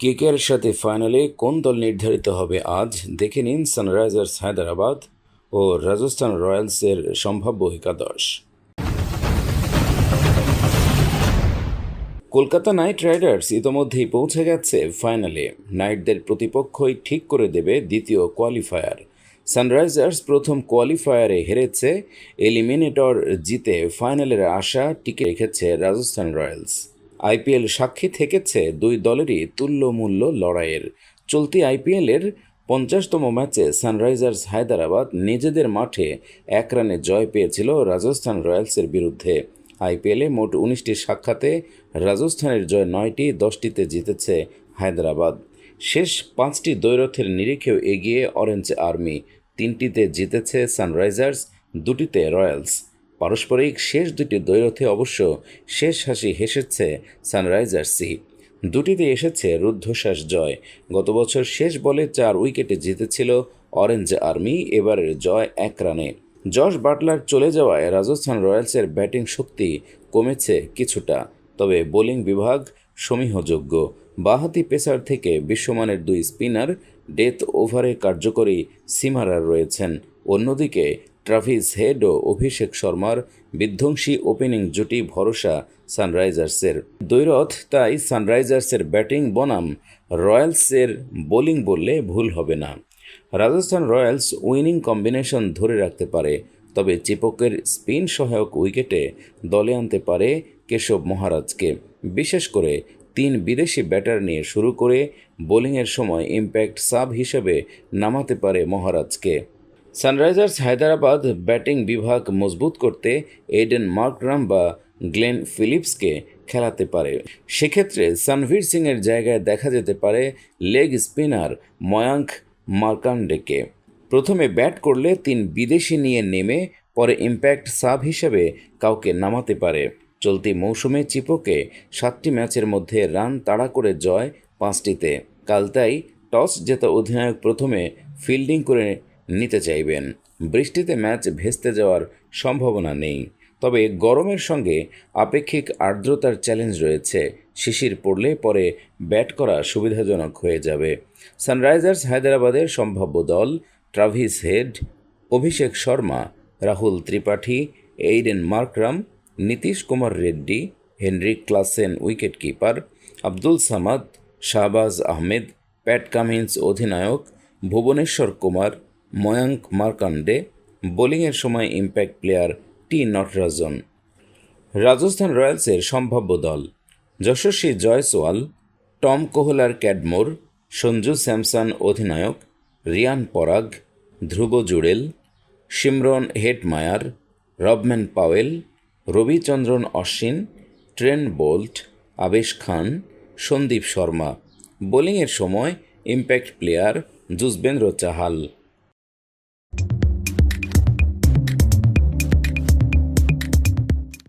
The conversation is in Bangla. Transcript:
কেকেআর সাথে ফাইনালে কোন দল নির্ধারিত হবে আজ? দেখে নিন সানরাইজার্স হায়দ্রাবাদ ও রাজস্থান রয়্যালসের সম্ভাব্য একাদশ। কলকাতা নাইট রাইডার্স ইতোমধ্যেই পৌঁছে গেছে ফাইনালে। নাইটদের প্রতিপক্ষই ঠিক করে দেবে দ্বিতীয় কোয়ালিফায়ার। সানরাইজার্স প্রথম কোয়ালিফায়ারে হেরেছে, এলিমিনেটর জিতে ফাইনালের আশা টিকে রেখেছে রাজস্থান রয়্যালস। আইপিএল সাক্ষী থেকেছে দুই দলেরই তুল্যমূল্য লড়াইয়ের। চলতি আইপিএলের পঞ্চাশতম ম্যাচে সানরাইজার্স হায়দ্রাবাদ নিজেদের মাঠে এক রানে জয় পেয়েছিল রাজস্থান রয়্যালসের বিরুদ্ধে। আইপিএলে মোট উনিশটি সাক্ষাতে রাজস্থানের জয় নয়টি, দশটিতে জিতেছে হায়দ্রাবাদ। শেষ পাঁচটি দ্বৈরথের নিরিখেও এগিয়ে অরেঞ্জ আর্মি। তিনটিতে জিতেছে সানরাইজার্স, দুটিতে রয়্যালস। পারস্পরিক শেষ দুটি দ্বৈরথে অবশ্য শেষ হাসি হেসেছে সানরাইজার্সই দুটিতে এসেছে রুদ্ধশ্বাস জয়। গত বছর শেষ বলে চার উইকেটে জিতেছিল অরেঞ্জ আর্মি, এবারের জয় এক রানে। জশ বাটলার চলে যাওয়ায় রাজস্থান রয়্যালসের ব্যাটিং শক্তি কমেছে কিছুটা। তবে বোলিং বিভাগ সমীহযোগ্য। বাহাতি পেসার থেকে বিশ্বমানের দুই স্পিনার ডেথ ওভারে কার্যকরী সিমারার রয়েছেন। অন্যদিকে ট্রাভিস হেড ও অভিষেক শর্মার বিধ্বংসী ওপেনিং জুটি ভরসা সানরাইজার্সের। দৈরথ তাই সানরাইজার্সের ব্যাটিং বনাম রয়্যালসের বোলিং বললে ভুল হবে না। রাজস্থান রয়্যালস উইনিং কম্বিনেশন ধরে রাখতে পারে, তবে চিপকের স্পিন সহায়ক উইকেটে দলে আনতে পারে কেশব মহারাজকে। বিশেষ করে তিন বিদেশি ব্যাটার নিয়ে শুরু করে বোলিংয়ের সময় ইম্প্যাক্ট সাব হিসেবে নামাতে পারে মহারাজকে। সানরাইজার্স হায়দ্রাবাদ ব্যাটিং বিভাগ মজবুত করতে এডেন মার্করাম বা গ্লেন ফিলিপসকে খেলাতে পারে। সেক্ষেত্রে সানভীর সিংয়ের জায়গায় দেখা যেতে পারে লেগ স্পিনার ময়াঙ্ক মার্কান্ডেকে। প্রথমে ব্যাট করলে তিন বিদেশি নিয়ে নেমে পরে ইম্প্যাক্ট সাব হিসেবে কাউকে নামাতে পারে। চলতি মৌসুমে চিপোকে সাতটি ম্যাচের মধ্যে রান তাড়া করে জয় পাঁচটিতে। কাল তাই টস জেতা অধিনায়ক প্রথমে ফিল্ডিং করে নিতে চাইবেন। বৃষ্টিতে ম্যাচ ভেস্তে যাওয়ার সম্ভাবনা নেই। তবে গরমের সঙ্গে আপেক্ষিক আর্দ্রতার চ্যালেঞ্জ রয়েছে। শিশির পড়লে পরে ব্যাট করা সুবিধাজনক হয়ে যাবে। সানরাইজার্স হায়দ্রাবাদের সম্ভাব্য দল, Travis Head, Abhishek Sharma, Rahul Tripathi, Aiden Markram, Nitish Kumar Reddy, Henry Klaasen wicket keeper Abdul Samad, Shahbaz Ahmed, Pat Cummins অধিনায়ক, ভুবনেশ্বর কুমার ময়াঙ্ক মার্কান্ডে বোলিংয়ের সময় impact player T Natarajan. Rajasthan রয়্যালসের সম্ভাব্য দল Yashasvi Jaiswal, Tom Kohler Cadmore, Sanju Samson অধিনায়ক, Riyan Parag, Dhruv Jurel Shimron Hetmyer Rovman Powell, Ravichandran Ashwin, Trent Boult, Avesh Khan, Sandeep Sharma. বোলিংয়ের সময় ইম্প্যাক্ট প্লেয়ার যুজবেন্দ্র চাহাল।